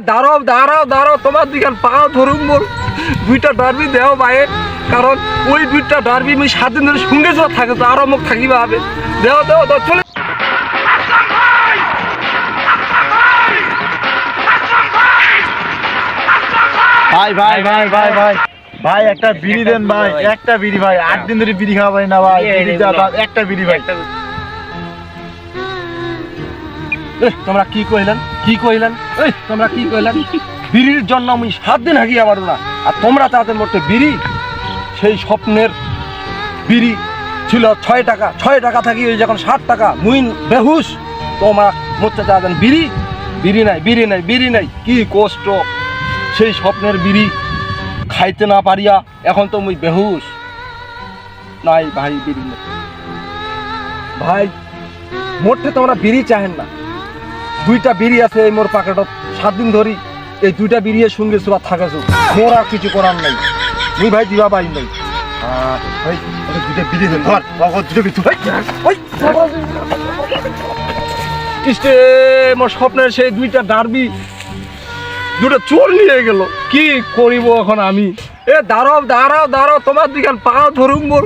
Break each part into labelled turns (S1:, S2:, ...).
S1: দাঁড়াও দাঁড়াও দাঁড়াও তোমার পাও বল দুইটা ডারবি দেও বাইরে কারণ ওই দুইটা ডারবি আমি সাত দিন ধরে সঙ্গে যাওয়া থাকে তো আরও মুখ থাকিবা হবে। দেও দেও দেও চলে
S2: ভাই ভাই ভাই ভাই ভাই ভাই একটা বিড়ি দেন ভাই একটা বিড়ি ভাই আট দিন ধরে বিড়ি খাওয়া পারি না ভাই একটা বিড়ি ভাই।
S1: তোমরা কি কইলেন? কি কইলেন? এই, তোমরা কি কইলেন? বিড়ির জন্য আমি সাত দিন হাগিয়া পারো না আর তোমরা তাদের মধ্যে বিড়ি? সেই স্বপ্নের বিড়ি ছিল ছয় টাকা। ছয় টাকা থাকি ওই যখন ষাট টাকা। মুই বেহুশ। তোমার মধ্যে চাচ্ছেন বিড়ি? বিড়ি নাই বিড়ি নাই বিড়ি নাই। কি কষ্ট। সেই স্বপ্নের বিড়ি খাইতে না পারিয়া এখন তো মুই বেহুশ। নাই ভাই, বিড়ি নাই। ভাই মোটে তোমরা বিড়ি চাহেন না। দুইটা বিড়ি আছে এই মোর পাকেটত। সাত দিন ধরি এই দুইটা বিড়ির সঙ্গে চলা থাকাছো মোর আর কিছু করার নাই। মুই ভাই দিবা পাই নাই।
S2: ভাই
S1: মোর স্বপ্নের সেই দুইটা ডারবি। দুটো চোর নিয়ে গেল। কি করিব এখন আমি? এ, দাঁড়াও দাঁড়াও দাঁড়াও, তোমার দিকে পাও ধরুম বল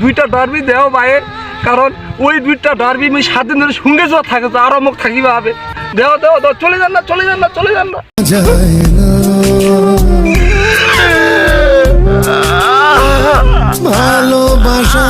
S1: দুইটা ডারবি দেও বাইরে কারণ ওই দুইটা ডারবি আমি সাত দিন ধরে সঙ্গে যাওয়া থাকে, তো আরও মুখ থাকিবা হবে। দেও দেও দেও, চলে যান না, চলে যান না, চলে যান
S3: না। ভালোবাসা